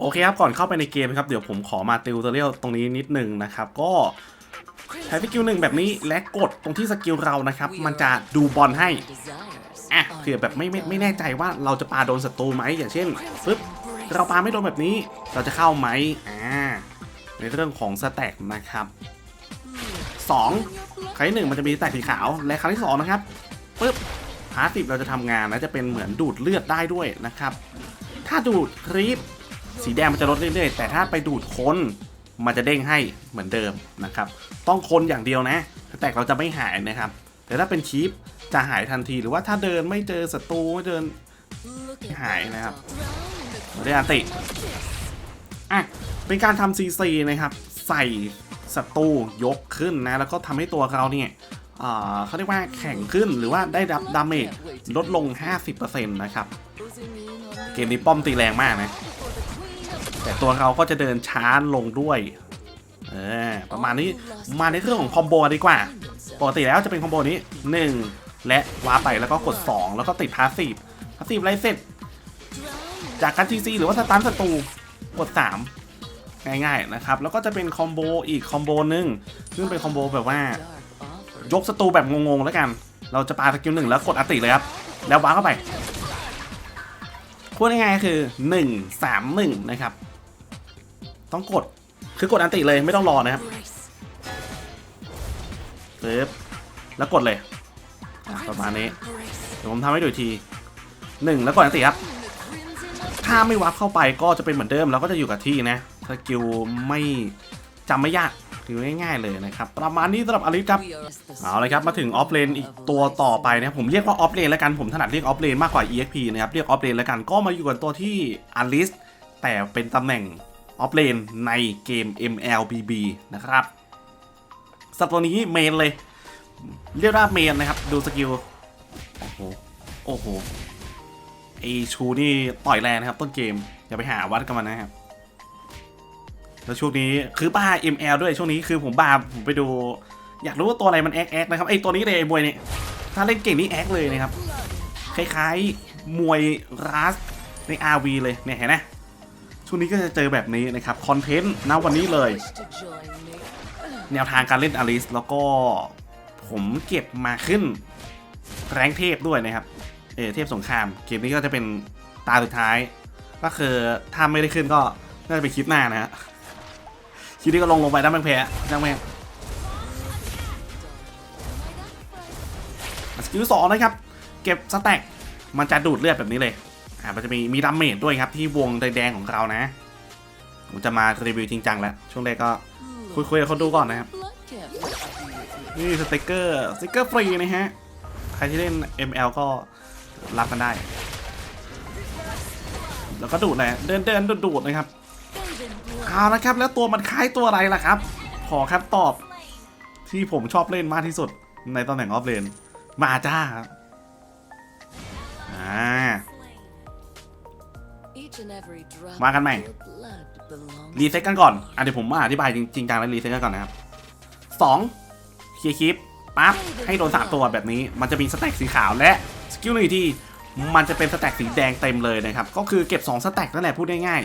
โอเคครับ ก่อนเข้าไปในเกมนะครับ เดี๋ยวผมขอมาติวเตอร์เรียลตรงนี้นิดนึงนะครับ ก็ใช้สกิลหนึ่งแบบนี้และกดตรงที่สกิลเรานะครับ มันจะดูบอลให้อะเผื่อแบบไม่ไม่ไม่แน่ใจว่าเราจะปาโดนศัตรูไหมอย่างเช่นปึ๊บเราปาไม่โดนแบบนี้เราจะเข้าไหมอ่าในเรื่องของสแต็กนะครับสองครั้งที่หนึ่งมันจะมีสแต็กสีขาวและครั้งที่สองนะครับปึ๊บพาสติฟเราจะทำงานและจะเป็นเหมือนดูดเลือดได้ด้วยนะครับ ถ้าดูดครีป สีแดงมันจะลดเรื่อยๆ แต่ถ้าไปดูดคนมันจะเด้งให้เหมือนเดิมนะครับ ต้องคนอย่างเดียวนะ แต็กเราจะไม่หายนะครับ แต่ถ้าเป็นคีปจะหายทันทีหรือว่าถ้าเดินไม่เจอศัตรูไม่เดินหายนะครับเรียนติอะเป็นการทำซีซีนะครับ ใส่ศัตรูยกขึ้นนะ แล้วก็ทำให้ตัวเราเนี่ยเขาเรียกว่าแข็งขึ้นหรือว่าได้รับดาเมจลดลง 50%นะครับ เกมนี้ป้อมตีแรงมากนะ แต่ตัวเขาก็จะเดินช้าลงด้วยเออประมาณนี้มาในเรื่องของคอมโบดีกว่า ปกติแล้วจะเป็นคอมโบนี้ 1 และว้าไปแล้วก็กด 2 แล้วก็ติดพาสซีฟพาสซีฟไรเสร็จ จากการทีซีหรือว่าสตันศัตรูกด 3 ง่ายๆนะครับ แล้วก็จะเป็นคอมโบอีกคอมโบหนึ่งซึ่งเป็นคอมโบแบบว่า ยกศัตรูแบบงงๆแล้วกัน เราจะปาสกิลหนึ่งแล้วกดอติเลยครับแล้วว้าเข้าไปพูดง่ายๆคือ 1 3 1 นะครับ ต้องกด คือกดอันติเลยไม่ต้องรอนะครับปึ๊บแล้วกดเลยประมาณนี้ เดี๋ยวผมทำให้ดูอีกทีหนึ่งแล้วกดอันติครับ ถ้าไม่วับเข้าไปก็จะเป็นเหมือนเดิมเราก็จะอยู่กับที่นะสกิลไม่จำไม่ยากคือง่ายๆเลยนะครับ ประมาณนี้สำหรับอลิสครับเอาเลยครับมาถึงออฟเลนอีกตัวต่อไปนะครับผมเรียกว่าออฟเลนแล้วกันผมถนัดเรียกออฟเลนมากกว่า EXP นะครับเรียกออฟเลนแล้วกันก็มาอยู่กับตัวที่อลิสแต่เป็นตำแหน่ง ออฟเลนในเกม MLBB นะครับสัตว์ตัวนี้เมนเลย เรียกว่าเมนนะครับ ดูสกิล โอ้โห โอ้โหไอชูนี่ต่อยแรงนะครับ ต้นเกม อย่าไปหาวัดกันมันนะครับ แล้วช่วงนี้คือบ้า ML ด้วยช่วงนี้คือผมบ้าผมไปดู อยากรู้ว่าตัวอะไรมันแอคแอคนะครับไอตัวนี้เลยไอมวยเนี่ยถ้าเล่นเก่งนี่แอคเลยนะครับ คล้ายๆ มวยรัสใน RV เลยเนี่ยเห็นไหม ช่วงนี้ก็จะเจอแบบนี้นะครับคอนเทนต์ณวันนี้เลย แนวทางการเล่นอลิสแล้วก็ผมเก็บมาขึ้นแรงเทพด้วยนะครับ เอเทพสงครามเกมนี้ก็จะเป็นตาสุดท้าย ก็คือถ้าไม่ได้ขึ้นก็น่าจะเป็นคลิปหน้านะฮะคลิปนี้ก็ลงลงไปได้แม่งแพ้จังแม่งสกิลสองนะครับ เก็บสแต็กมันจะดูดเลือดแบบนี้เลย อ่ามันจะมีมีดาเมจด้วยครับที่วงแดงของเรานะ ผมจะมารีวิวจริงจังแล้ว ช่วงแรกก็คุยๆกับคนดูก่อนนะครับ นี่สติกเกอร์สติกเกอร์ฟรีนะฮะ ใครที่เล่น ML ก็รับกันได้ แล้วก็ดูดนะเดินเดินดูดดูดนะครับเอาละครับ แล้วตัวมันคล้ายตัวอะไรล่ะครับ ขอครับตอบที่ผมชอบเล่นมากที่สุดในตำแหน่งออฟเลน มาจ้าครับอ่า มากันใหม่รีเซ็ตกันก่อนอะเดี๋ยวผมมาอธิบายจริงๆจังแล้วรีเซ็ตกันก่อนนะครับสองเคลียร์คลิปปั๊บให้โดนสามตัวแบบนี้ มันจะมีสแต็กสีขาวและสกิลหนึ่งที่มันจะเป็นสแต็กสีแดงเต็มเลยนะครับ ก็คือเก็บ2สแต็กนั่นแหละพูดง่าย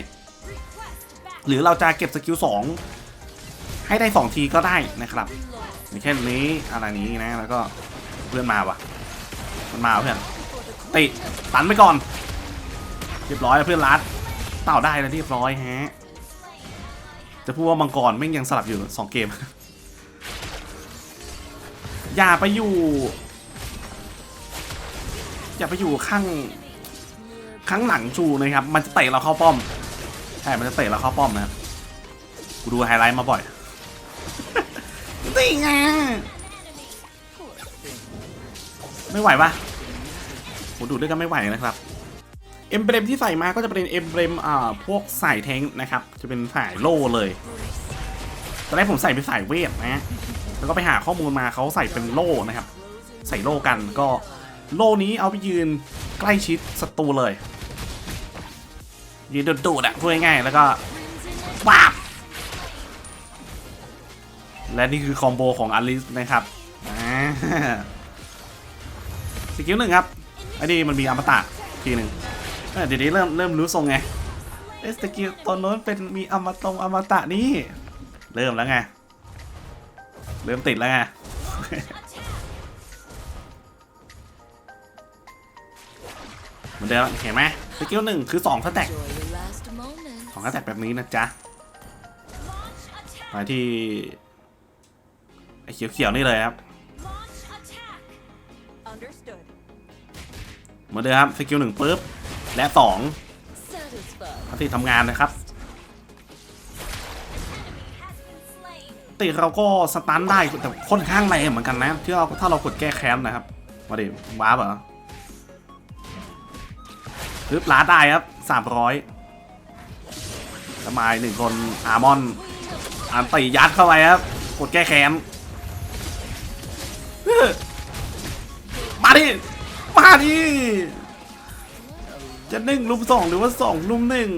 ๆหรือเราจะเก็บสกิล2ให้ได้ 2 ทีก็ได้นะครับอย่างเช่นนี้อะไรนี้นะแล้วก็เพื่อนมาว่ะมันมาว่ะเพื่อนติตันไปก่อน เรียบร้อยแล้วเพื่อนรัดเต่าได้แล้วเรียบร้อยฮะจะพูดว่ามังกรแม่งยังสลับอยู่สองเกม อย่าไปอยู่ อย่าไปอยู่ข้างข้างหลังชูนะครับ มันจะเตะเราเข้าป้อมใช่มันจะเตะเราเข้าป้อมนะครับกูดูไฮไลท์มาบ่อยนี่ไงไม่ไหวปะผมดูด้วยกันไม่ไหวนะครับ เอ็มเบรมที่ใส่มาก็จะเป็นเอ็มเบรมอ่าพวกสายแทงนะครับ จะเป็นสายโล่เลยตอนแรกผมใส่เป็นสายเวทนะ แล้วก็ไปหาข้อมูลมาเขาใส่เป็นโล่นะครับ ใส่โล่กันก็โล่นี้เอาไปยืนใกล้ชิดศัตรูเลย ยืนดูดๆอะพูดง่ายๆแล้วก็ป๊าบและนี่คือคอมโบของอลิสนะครับสกิลหนึ่งครับไอ้นี่มันมีอมตะทีหนึ่ง เดี๋ยวนี้เริ่มเริ่มรู้ทรงไง เอสตกิลตัวโน้นเป็นมีอมตงอมตะนี่ เริ่มแล้วไง เริ่มติดแล้วไง เหมือนเดิมเห็นไหมสกิลหนึ่งคือสองสแต็ก Enjoy your last moment. ของสแต็กแบบนี้นะจ๊ะมาที่ไอ้เขียวๆนี่เลยครับเหมือนเดิมครับสกิลหนึ่งปุ๊บ และสอง Satisfied. ปกติทำงานนะครับติเราก็สตันได้แต่ค่อนข้างแรงเหมือนกันนะ ที่เราถ้าเรากดแก้แค้นนะครับมาดิว้าบเหรอปึ๊บล้าได้ครับสามร้อยสมายหนึ่งคนอาร์มอนอันตียัดเข้าไปครับ กดแก้แค้นมาดิ มาดิ จะหนึ่งลุมสองหรือว่าสองลุมหนึ่ง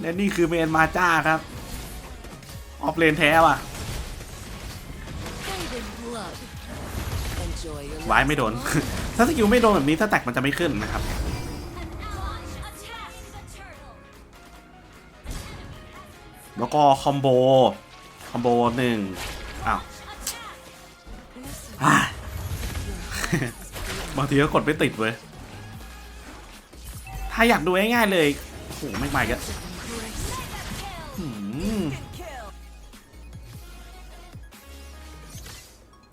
และนี่คือเมนมาจ้าครับ ออฟเลนแท้ว่ะไว้ last ไม่โดน ถ้าสกิลไม่โดนแบบนี้ถ้าแตกมันจะไม่ขึ้นนะครับ แล้วก็คอมโบ คอมโบหนึ่งอ้าวบางทีก็กดไม่ติดเว้ย ถ้าอยากดูง่ายๆเลยโอ้โหไม่ใหม่กัน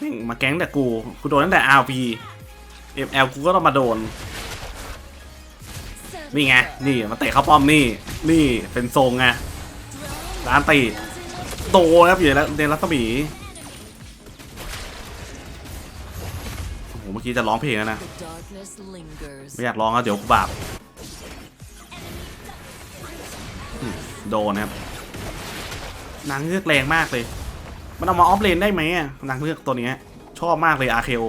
ม่งมาแก๊งแต่กู กูโดนตั้งแต่ RP ML กูก็ต้องมาโดน นี่ไง นี่มาเตะเข้าป้อมนี่ นี่เป็นทรงไง ร้านตีโตครับอยู่แล้วในรัศมี โอ้โห เมื่อกี้จะร้องเพลงแล้วนะ ไม่อยากร้องแล้วเดี๋ยวกูบาป โดนนะครับนางเงือกแรงมากเลย มันเอามาออฟเลนได้ไหมนางเงือกตัวนี้ชอบมากเลย RKO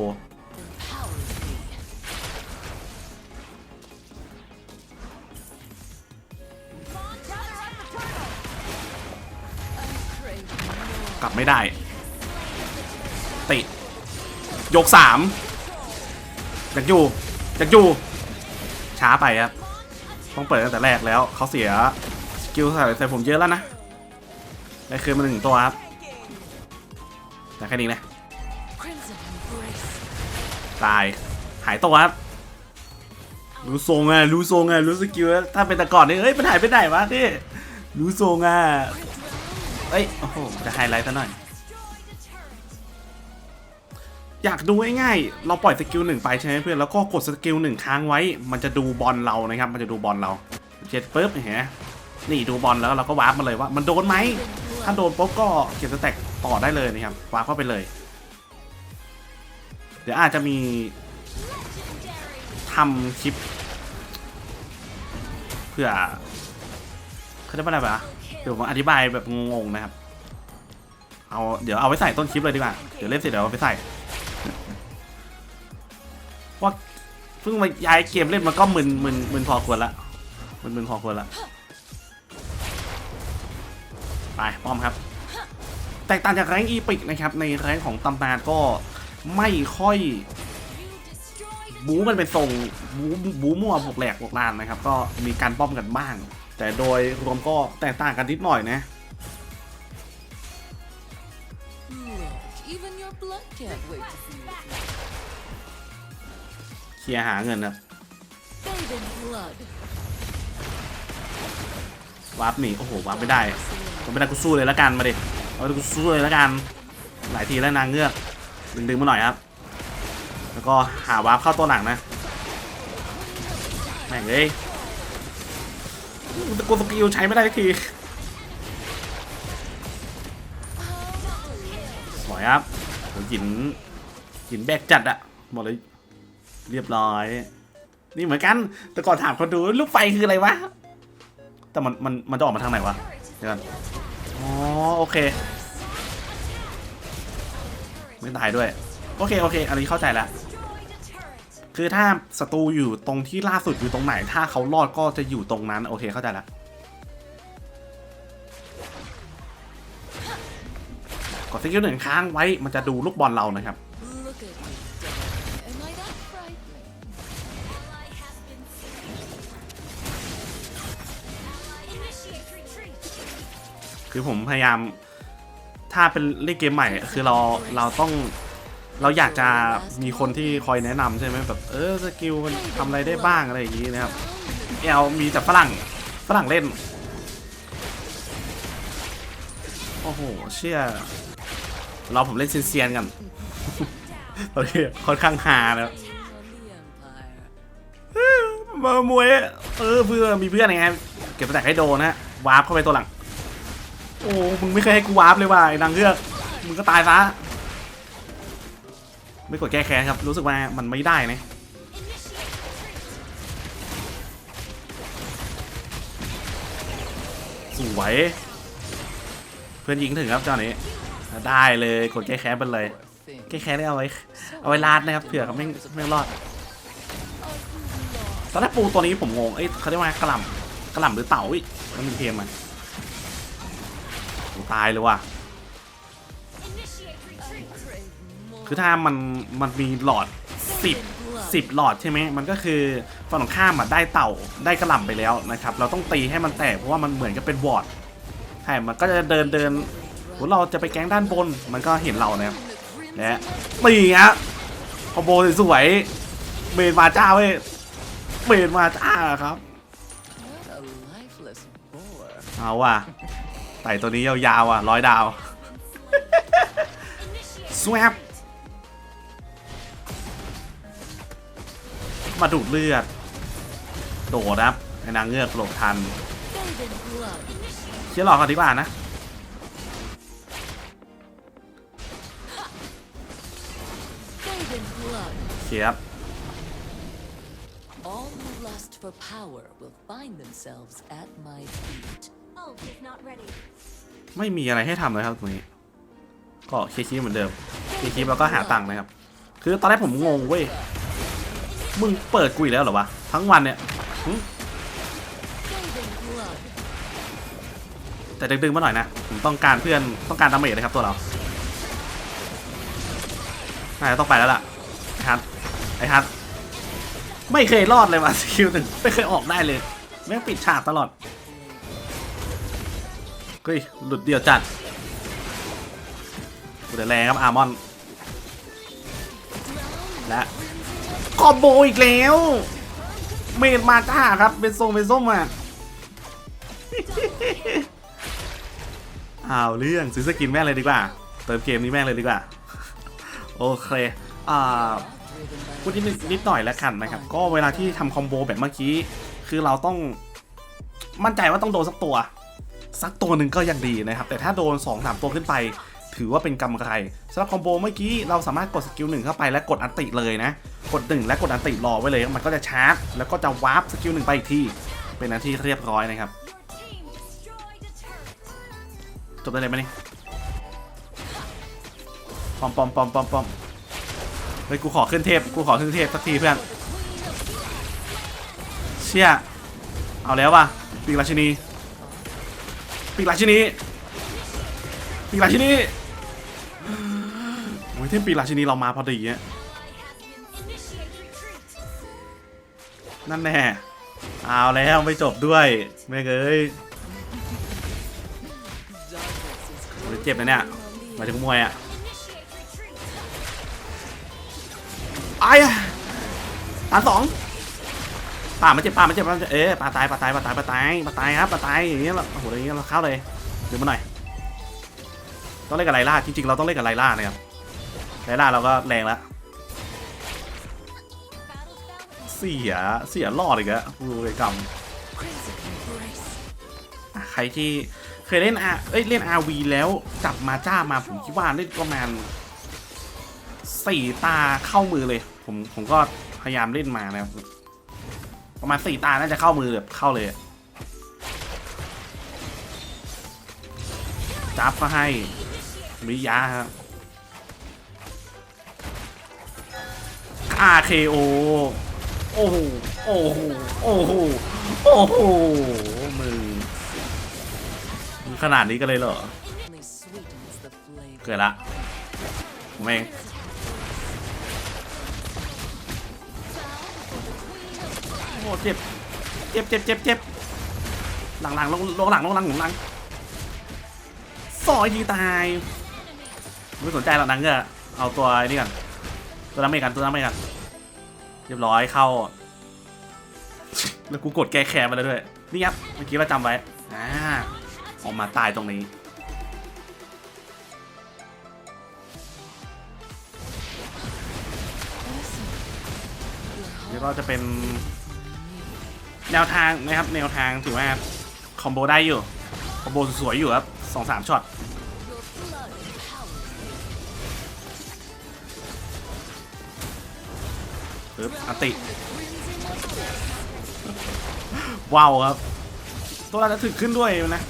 กลับไม่ได้ ติ ยกสามอยากอยู่อยากอยู่ ช้าไปครับ ต้องเปิดตั้งแต่แรกแล้ว เขาเสีย กิลใส่ใส่ผมเยอะแล้วนะได้คืนมาหนึ่งตัวครับแต่แค่นี้นะตายหายตัวครับรู้ทรงอะรู้ทรงอะรู้สกิลถ้าเป็นแต่ก่อนนี่เอ้ยมันหายไปไหนวะนี่รู้ทรงอะเอ้ยโอ้โหจะไฮไลท์ซะหน่อย อยากดูง่ายๆเราปล่อยสกิลหนึ่งไปใช่ไหมเพื่อนแล้วก็กดสกิลหนึ่งค้างไว้ มันจะดูบอลเรานะครับ มันจะดูบอลเราเจ็ดปุ๊บเห็นไหม นี่ดูบอลแล้วเราก็วาร์ปมาเลยว่า มันโดนไหม ถ้าโดนปุ๊บก็เก็บสแต็กต่อได้เลยนะครับ วาร์ปเข้าไปเลย เดี๋ยวอาจจะมีทำคลิปเพื่อเขาจะว่าอะไรวะเดี๋ยวผมอธิบายแบบงงๆนะครับ เอาเดี๋ยวเอาไว้ใส่ต้นคลิปเลยดีกว่า เดี๋ยวเล่นเสร็จเดี๋ยวเอาไปใส่ว่าเพิ่งมาย้ายเกมเล่นมันก็มึนมึนมึนพอควรละมึนมึนพอควรละ ไปป้อมครับ แตกต่างจากแรงอีพิกนะครับ ในแรงของตำนานก็ไม่ค่อย บู๊มันเป็นทรงบู๊บู๊มั่วบวกแหลกบวกลานนะครับ ก็มีการป้อมกันบ้าง แต่โดยรวมก็แตกต่างกันนิดหน่อยนะ Look, even your blood can't wait to see you. เคลียร์หาเงินครับ Bathe in blood. วาร์ปหนีโอ้โหวาร์ปไม่ได้ก็ไม่ได้กูสู้เลยละกันมาดิเอาดิกูสู้เลยละกันหลายทีแล้วนางเงือกดึงดึงมาหน่อยครับ แล้วก็หาวาร์ปเข้าตัวหลังนะแม่งเอ้ยกูสกิลใช้ไม่ได้ทีสวยครับโหหินหินแบกจัดอะบอกเลยเรียบร้อย นี่เหมือนกัน แต่ก่อนถามคนดูลูกไฟคืออะไรวะ แต่มันมันมันจะออกมาทางไหนวะเดี๋ยวก่อนอ๋อโอเค ไม่ตายด้วย โอเคโอเค อันนี้เข้าใจแล้วคือถ้าศัตรูอยู่ตรงที่ล่าสุดอยู่ตรงไหน ถ้าเขารอดก็จะอยู่ตรงนั้นโอเคเข้าใจแล้วกดสกิลหนึ่งค้างไว้มันจะดูลูกบอลเรานะครับ คือผมพยายาม ถ้าเป็นเล่นเกมใหม่ คือเราเราต้องเราอยากจะมีคนที่คอยแนะนำใช่ไหมแบบเออสกิลมันทำอะไรได้บ้างอะไรอย่างนี้นะครับเอลมีแต่ฝรั่งฝรั่งเล่น โอ้โหเชื่อเราผมเล่นเซียนๆกันโอเคค่อนข้างฮานะมามวยเออเพื่อมีเพื่อนไงเก็บสแตกให้โดนนะวาร์ปเข้าไปตัวหลัง โอ้มึงไม่เคยให้กูวาร์ปเลยว่ะไอ้นางเงือกมึงก็ตายซะไม่กดแก้แค้นครับ รู้สึกว่ามันไม่ได้นะสวยเพื่อนยิงถึงครับเจ้านี้ได้เลยกดแก้แค้นไปเลย แก้แค้นได้เอาไว้เอาไว้ลาดนะครับเผื่อเขาไม่ไม่รอดตอนแรกปูตัวนี้ผมงงเอ้ยเขาเรียกว่ากระหล่ำกระหล่ำหรือเต่าอีกมันมีเทมมันโอ้ ตายเลยว่ะ คือถ้ามันมันมีหลอดสิบสิบหลอดใช่ไหมมันก็คือฝั่งตรงข้ามอะได้เต่าได้กระหล่ำไปแล้วนะครับ เราต้องตีให้มันแตกเพราะว่ามันเหมือนกับเป็นวอร์ดใช่ มันก็จะเดินเดินเราจะไปแก๊งด้านบน มันก็เห็นเรานะครับและตีฮะคอมโบสวยเมนมาจ้าเว้ยเมนมาจ้าครับ เอาว่ะ ไต่ตัวนี้ยาวๆอะร้อยดาวสวปมาดูดเลือด โดดครับไอ้นางเงือกหลบทันเชี่ยหลอกก่อนดีกว่านะเชียบ All who lust for power will find themselves at my feet. ไม่มีอะไรให้ทำเลยครับตรงนี้ ก็เคลียร์คลิปเหมือนเดิมเคลียร์คลิปแล้วก็หาตังค์นะครับ คือตอนแรกผมงงเว้ย มึงเปิดกุยแล้วเหรอวะ ทั้งวันเนี่ย แต่ดึงๆมาหน่อยนะ ผมต้องการเพื่อนต้องการดาเมจนะครับตัวเราน่าจะต้องไปแล้วล่ะไอ้ฮัทไอ้ฮัทไม่เคยรอดเลยว่ะสกิลหนึ่งไม่เคยออกได้เลย แม่งปิดฉากตลอด เฮ้ย หลุดเดียวจัดกูเดือดแรงครับอาร์มอน และคอมโบอีกแล้ว เมดมาจ้าครับเป็นทรงเป็นส้มอะอ้าวเรื่องซื้อสกินแม่เลยดีกว่า เติมเกมนี้แม่เลยดีกว่า โอเคอ่าพูดนิดนึงนิดหน่อยแล้วกันนะครับ ก็เวลาที่ทำคอมโบแบบเมื่อกี้ คือเราต้องมั่นใจว่าต้องโดนสักตัว สักตัวหนึ่งก็ยังดีนะครับ แต่ถ้าโดน2อสามตัวขึ้นไป ถือว่าเป็นกำไรสำหรับคอมโบเมื่อกี้เราสามารถกดสกิลหนึ่งเข้าไปและกดอันติเลยนะ กดหนึ่งและกดอันติรอไว้เลยมันก็จะชาร์จแล้วก็จะวาร์ปสกิลหนึ่งไปอีกทีเป็นหน้าที่เรียบร้อยนะครับจบได้เลยไหมนี่ปอมปอมปอมปอมปอมเฮ้ยกูขอขึ้นเทพกูขอขึ้นเทพสักทีเพื่อนเชี่ยเอาแล้วว่ะปีกราชินี ปีกราชินีปีกราชินีโอ้ยเทพปีกราชินีเรามาพอดีเนี่ยนั่นแน่เอาแล้วไม่จบด้วยแม่งเอ้ยเจ็บนะเนี่ยมาถึงมวยอะไอ้ตาสอง ป่ามันเจ็บป่ามันเจ็บป่าเจ็บเอ๊ะป่าตายป่าตายป่าตายป่าตายป่าตายครับป่าตายอย่างเงี้ยเราโอ้โหอย่างเงี้ยเราเข้าเลยเดี๋ยวมาหน่อยต้องเล่นกับไลล่าจริงๆเราต้องเล่นกับไลล่านะครับไลล่าเราก็แรงแล้วเสียเสียรอดอีกแล้วกูเลยก crazy embrace. ำอะใครที่เคยเล่นอาเอ้ยเล่น RV แล้วจับมาจ้ามาผมคิดว่าเล่นประมาณสี่ตาเข้ามือเลย ผมผมก็พยายามเล่นมานะครับ ประมาณสี่ตาน่าจะเข้ามือแบบเข้าเลยจับก็ให้มิยะครับ RKO โอ้โห โอ้โห โอ้โห โอ้โหมึงมึงขนาดนี้กันเลยเหรอ เกิดละผมเอง โอ้เจ็บ เจ็บเจ็บเจ็บเจ็บหลังหลังลงลงหลังลงหลังลงหลังซอยทีตาย ไม่สนใจหรอกนังเงอเอาตัวไอ้นี่ก่อนตัวน้ำเมกันตัวน้ำเมกันเรียบร้อยเข้า แล้วกูกดแก้แค้นมาแล้วด้วย นี่ครับเมื่อกี้เราจำไว้อ่าออกมาตายตรงนี้เดี๋ยวก็จะเป็น แนวทางนะครับแนวทางถือว่าคอมโบได้อยู่คอมโบสวยๆอยู่ครับสองสามช็อตปึ๊บอัติว้าวครับ ตัวเราจะถึกขึ้นด้วยนะ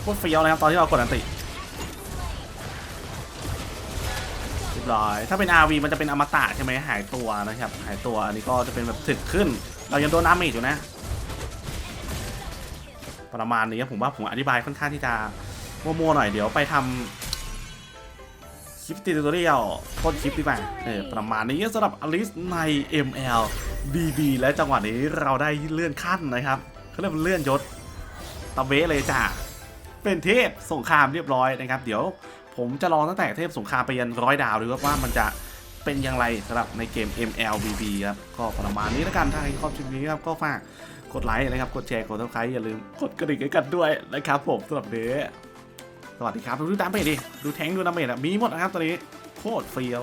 โคตรเฟี้ยวเลยครับตอนที่เรากดอันติเรียบร้อยถ้าเป็น RV มันจะเป็นอมตะใช่ไหมหายตัวนะครับ หายตัวอันนี้ก็จะเป็นแบบถึกขึ้น เรายังโดนน้ำอีกอยู่นะ ประมาณนี้ครับผมว่าผมอธิบายค่อนข้างที่จะมัวๆหน่อยเดี๋ยวไปทำคลิปติวตัวเรียลต้นคลิปดีกว่าเออประมาณนี้สำหรับอลิสใน ML BB และจังหวะนี้เราได้เลื่อนขั้นนะครับเขาเรียกเลื่อนยศตะเวเลยจ้าเป็นเทพสงครามเรียบร้อยนะครับ เดี๋ยวผมจะลองตั้งแต่เทพสงครามไปยันร้อยดาวดูว่ามันจะเป็นอย่างไรสำหรับในเกม ML BB ครับก็ประมาณนี้แล้วกันถ้าใครชอบคลิปนี้ครับก็ฝาก กดไลค์นะครับ กดแชร์ กดติดตามอย่าลืมกดกระดิ่งให้กันด้วยนะครับผมสำหรับเนี้สวัสดีครับ ดูดาเมจดิ ดูแทงดูดาเมจอะมีหมดนะครับตอนนี้ โคตรเฟี้ยว